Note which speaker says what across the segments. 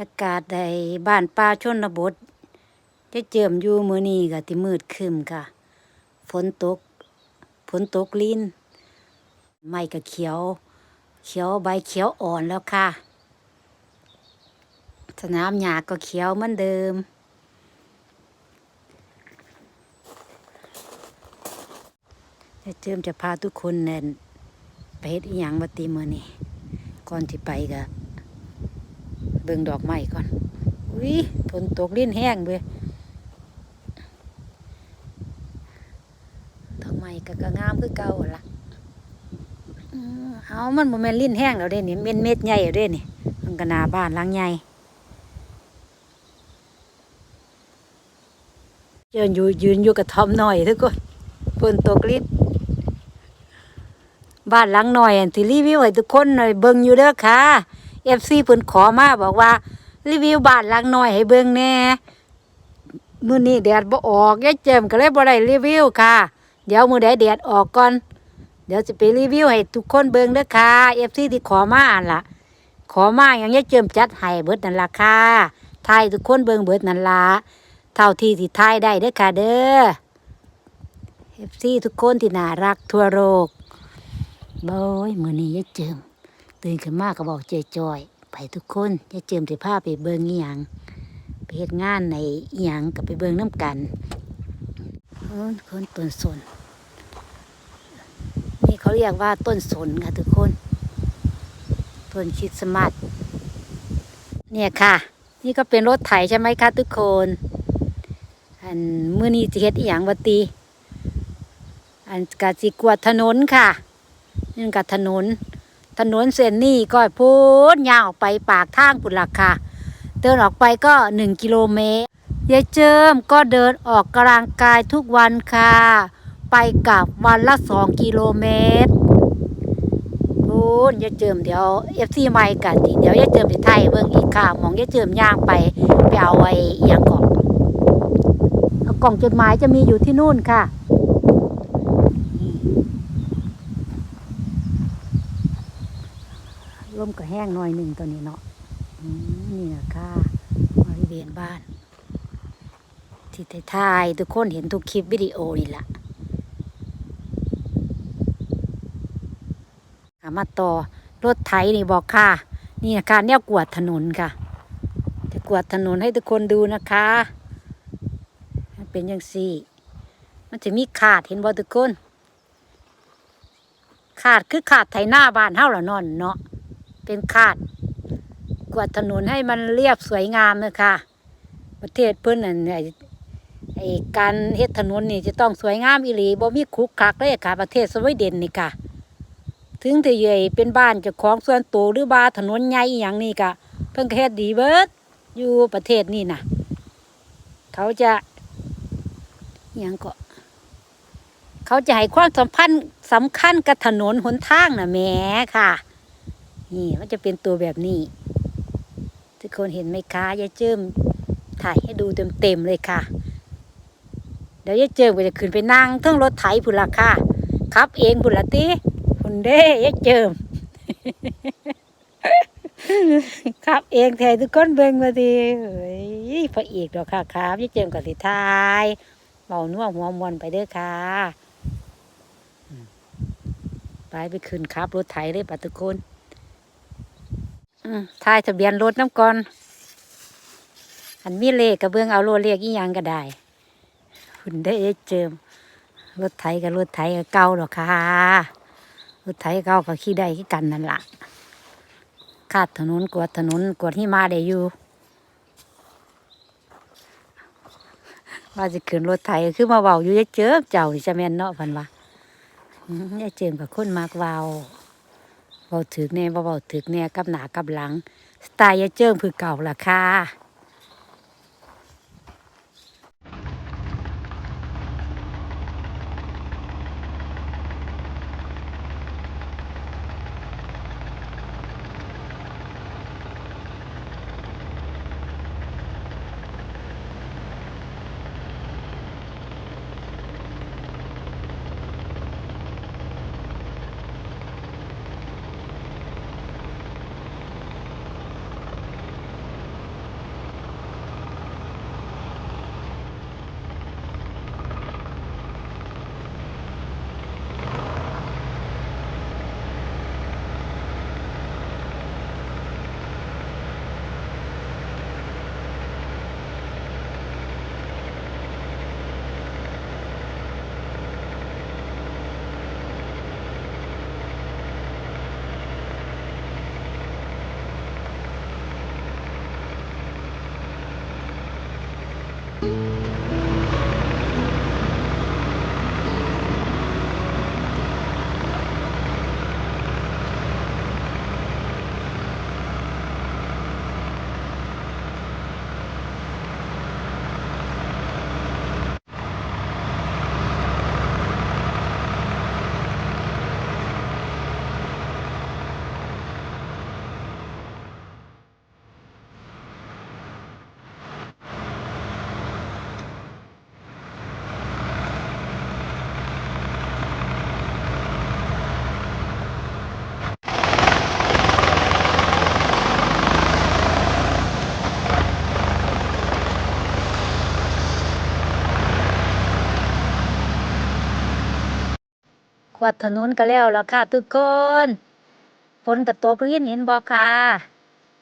Speaker 1: อากาศในบ้านป่าชนบทจะเจิมอยู่มื้อนี้ก็ติมืดครึ้มค่ะ ฝนตกฝนตกลิ้นไม้ก็เขียว เขียวใบเขียวอ่อนแล้วค่ะ สนามหญ้าก็เขียวเหมือนเดิม จะเจิมจะพาทุกคนเน่นไปเฮ็ดอีหยังบัติมื้อนี้ก่อนที่ไปก็ เบิ่งดอกไม้ก่อนอุ้ยฝนตกลิ้นแห้งเว้ยดอกไม้ก็ก็งามคือเก่าล่ะเอามันบ่แม่นลิ้นแห้งแล้วเด้นี่เม็ดเม็ดใหญ่แล้วเด้นี่ มันก็หน้าบ้านหลังใหญ่ยืนอยู่ยืนอยู่กับทอมหน่อยทุกคนฝนตกลิ้นบ้านหลังหน่อยที่รีวิวให้ทุกคนหน่อยเบิ่งอยู่เด้อค่ะ เอฟซีเพิ่นขอมาบอกว่า รีวิวบ้านหลังน้อยให้เบิ่งแน่มื้อนี้แดดบ่ออกยายเจิมก็เลยบ่ได้รีวิวค่ะ เดี๋ยวมื้อใดแดดออกก่อน เดี๋ยวจะไปรีวิวให้ทุกคนเบิ่งเด้อค่ะ FC ที่ขอมาอันล่ะ ขอมาอย่างยายเจิมจัดให้เบิดนั่นล่ะค่ะถ่ายทุกคนเบิ่งเบิดนั่นล่ะเท่าที่สิถ่ายได้เด้อค่ะเด้อ FC ทุกคนที่น่ารักทั่วโลกโอ้ยมื้อนี้ยายเจิม ตื่นขึ้นมาก็บอกเจจอยไปทุกคนจะเจิมสิพาไปเบิ่งอีหยังไปเฮ็ดงานในอีหยังก็ไปเบิ่งน้ำกันคนต้นสนนี่เขาเรียกว่าต้นสนค่ะทุกคนต้นคิดสมาสเนี่ยค่ะ นี่ก็เป็นรถไถใช่ไหมคะทุกคนอันมื้อนี้จะเฮ็ดอีหยังวะตีอันกะสิกวดถนนค่ะนี่กับถนน ถนนเส้นนี้ก็พูดยาวออกไปปากทางปุนลักค่ะ เดินออกไปก็หนึ่งกิโลเมตรยายเจิมก็เดินออกกำลังกายทุกวันค่ะ ไปกลับวันละสองกิโลเมตรพูดยายเจิมเดี๋ยวเอฟซีใหม่กันติเดี๋ยวยายเจิมไปไทยเบิ่งอีกค่ะมองยายเจิมย่างไปไปเอาไอ้อหย่างก่อนกล่องจดหมายจะมีอยู่ที่นู่นค่ะ ร่มก็แห้งหน่อยหนึ่งตัวนี้เนาะอืมนี่นะค่ะบริเวณบ้าน ที่ถ่ายๆทุกคนเห็นทุกคลิปวิดีโอนี่แหละหามาต่อรถไถนี่บอกค่ะ นี่นะคะเนี่ยกวาดถนนค่ะ จะกวาดถนนให้ทุกคนดูนะคะมันเป็นยังสี่ มันจะมีขาดเห็นบ่ทุกคน ขาดคือขาดไถหน้าบ้านเฮาละนอนเนาะ เป็นคาด กวาดถนนให้มันเรียบสวยงามเลยค่ะ ประเทศเพิ่นนั่นไอ้ไอการเฮ็ดถนนนี่จะต้องสวยงามอีหลีบ่มีคุกคักเลยค่ะ ประเทศสวีเดนนี่ค่ะ ถึงที่ใหญ่เป็นบ้านเจ้าของส่วนตัวหรือบ้านถนนใหญ่อย่างนี้ก็เพิ่นก็เฮ็ดดีเบิดอยู่ประเทศนี่นะเขาจะอย่างก็เขาจะให้ความสัมพันธ์สำคัญกับถนนหนทางนะแม่ค่ะ นี่มันจะเป็นตัวแบบนี้ ทุกคนเห็นไหมคะยายเจิมถ่ายให้ดูเต็มๆเลยค่ะ เดี๋ยวยายเจิมก็จะขึ้นไปนั่งเครื่องรถไถผุนละค่ะขับเองผุนละติผุนเด้ยายเจิมขับเองแทนทุกคนเบิ่งมาดีเฮ้ยพระเอกดอกค่ะครับยายเจิมกับสิทายเบานัวงหัวมวนไปเด้อค่ะไปไปขึ้นขับรถไถเลยปะทุกคน ทายทะเบียนรถน้ำก่อนอันมีเลขกระเบื้องเอาโลเลขอีหยังก็ได้คุณได้เจิมรถไถกับรถไถก็เก่าหรอกค่ะรถไถเก่าก็ขี่ได้ขี้กันนั่นละคาดถนนกวดถนนกวาดหิมาได้อยู่ว่าจะขึ้นรถไถก็คือมาเบาอยู่ยายเจิมเจ้านี่จะแม่นเนาะพันว่าอืมยายเจิมกับคนมากเบา เบาถึกแน่บ่เบาถึกแน่กับหนากับหลัง สไตล์ยาเจิ้งผือเก่าล่ะค่ะ วาดถนนก็แล้วล่ะค่ะทุกคนฝนก็ตกลิ้นเห็นบ่ค่ะ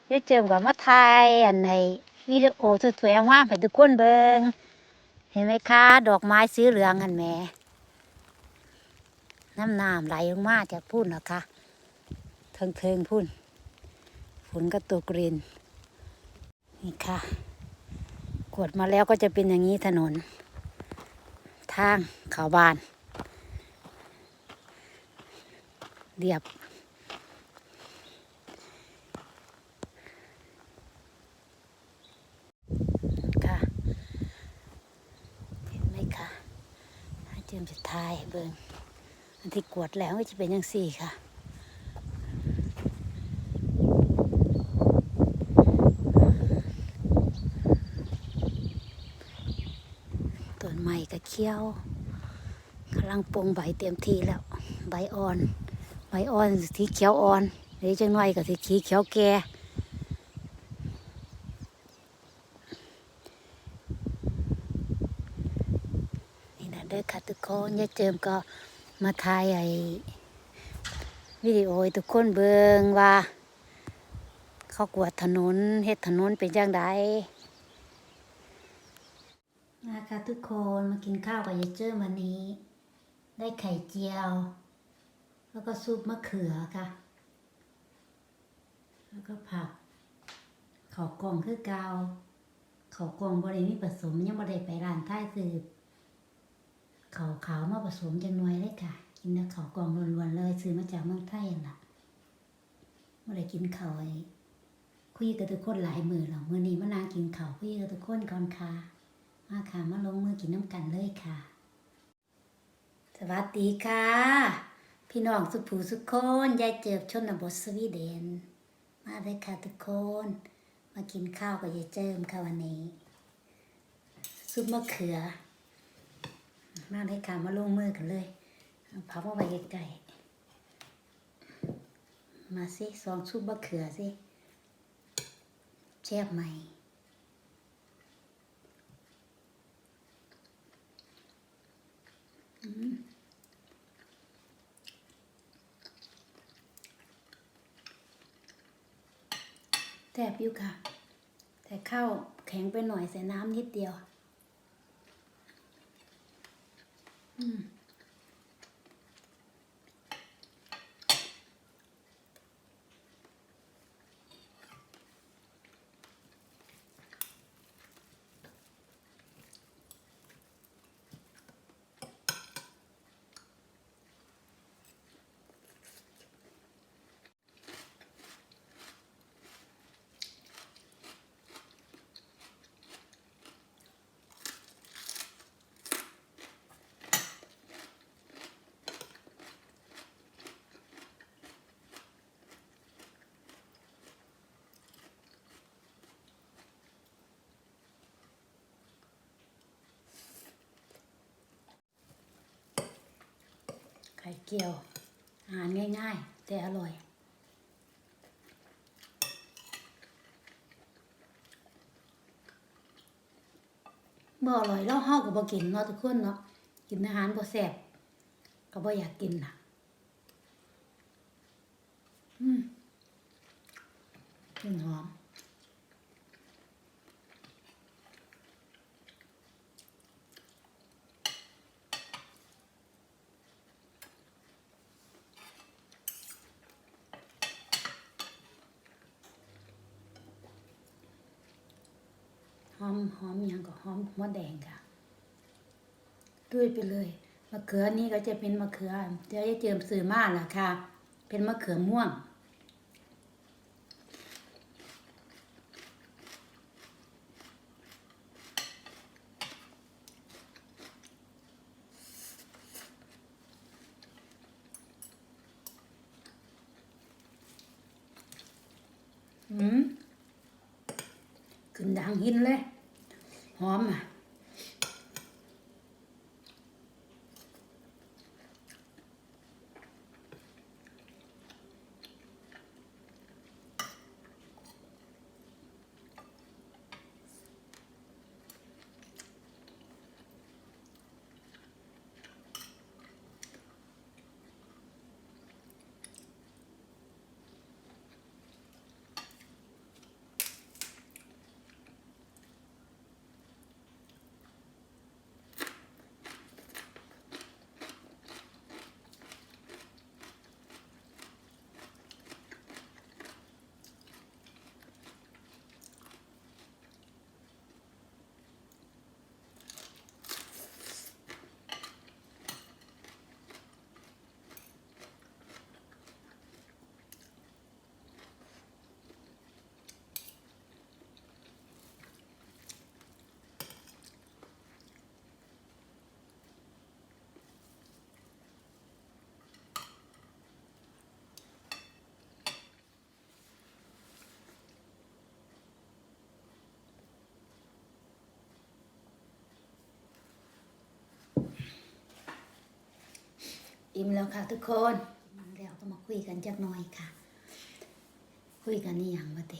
Speaker 1: เดี๋ยวเจิมกับมาถ่ายอันในวิดีโอสวยๆงามๆให้ทุกคนเบิงเห็นไหมคะดอกไม้สีเหลืองกันแหมน้ำน้ำไหลลงมาจากพุ่นนะคะเทิงเทิงๆพุ่นฝนก็ตกรินนี่ค่ะกดมาแล้วก็จะเป็นอย่างนี้ถนน ทางเขาบาน เรียบ ค่ะ เห็นไหมคะเจิมจะทายเบิงอันที่กวดแล้วก็จะเป็นอย่างสี่ค่ะต้นไม้ก็เขี้ยวกำลังปงใบเต็มทีแล้ว ใบอ่อน ใบอ่อนสีเขียวอ่อนเดี๋ยวจังหน่อยก็สีเขียวแก่นี่นะเด้อค่ะทุกคนยายเจิมก็มาถ่ายไอ้วิดีโอทุกคนเบิงว่า เขากวดถนนเฮ็ดถนนเป็นจังไดนะคะทุกคนมากินข้าวกับยายเจิมวันนี้ ได้ไข่เจียว แล้วก็ซุปมะเขือค่ะ แล้วก็ผักข้ากองคือเกาวข้ากองบริมีผสมยังบริไปร้านท้ายสืบเขาวขาวมาผสมจังหน่วยเลยค่ะ กินแต่เขากองล้วนๆเลยซื้อมาจากเมืองไทยนั่นล่ะไม่ได้กินข้าไอ้คุยกับทุกคนหลายมือหรอกมือนี้มานางกินข้าคุยกับทุกคนก่อนค่ะมาค่ะมาลงมือกินน้ำกันเลยค่ะ สวัสดีค่ะ พี่น้องสุภูสุคนยายเจิบชนบทสวีเดน มาเลยค่ะทุกคน มากินข้าวกับยายเจิมค่ะวันนี้ ซุปมะเขือ มาเลยค่ะมาลงมือกันเลยเอาพับเอาไปไกลๆมาสิซองซุปมะเขือสิแซ่บไหมอืม แซ่บอยู่ค่ะ แต่ข้าวแข็งไปหน่อยใส่น้ำนิดเดียว อืม ไข่เจียวอาหารง่าย ๆ แต่อร่อยบ่อร่อยแล้วเฮาก็บ่กินเนาะทุกคนเนาะกินอาหารบ่แซ่บก็บ่อยากกินน่ะ อืมกลิ่นหอม มหอมอย่างก็หอมหัวแดงค่ะด้วยไปเลยมะเขือนี่ก็จะเป็นมะเขือเดี๋ยวจะเจิมซื้อมาล่ะค่ะ เป็นมะเขือม่วงอืมขึ้นดังหินเลย หอ อิ่มแล้วค่ะทุกคนแล้วก็มาคุยกันจักหน่อยค่ะ คุยกันนี่อย่างวะเต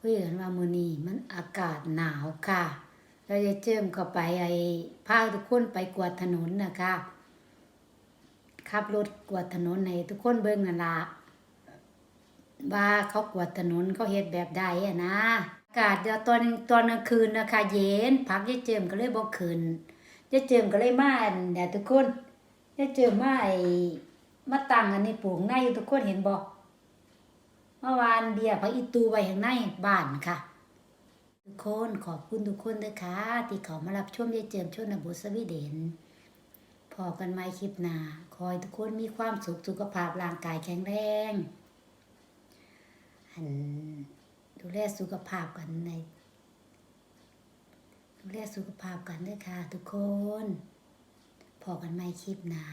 Speaker 1: คุยกันว่ามือนี้มันอากาศหนาวค่ะ เราจะเจิมเข้าไปไอ้พาทุกคนไปกวาดถนนนะคะขับรถกวาดถนนในทุกคนเบิ่งนั่นละว่าเขากวาดถนนเขาเฮ็ดแบบใดอะนะอากาศเดี๋ยวตอนตอนกลางคืนนะคะ เย็นพักยายเจิมก็เลยบ่ขึ้นยายเจิมก็เลยมานเนี่ยทุกคน ยายเจิมมาไอ้มาตั้งอันนี้ปลูกในทุกคนเห็นบ่เมื่อวานเบียพระอีตูไว้ข้างในบ้านค่ะ ทุกคนขอบคุณทุกคนด้วยค่ะที่เขามารับชมยายเจิมชนบุสวีเดนพอกันไหมคลิปหนาคอยทุกคนมีความสุขสุขภาพร่างกายแข็งแรงอันดูแลสุขภาพกันในดูแลสุขภาพกันด้วยค่ะทุกคน พอกันไม่คลิปหน้า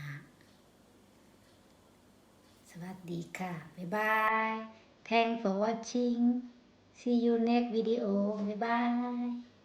Speaker 1: สวัสดีค่ะ บ๊ายบาย Thanks for watching See you next video บ๊ายบาย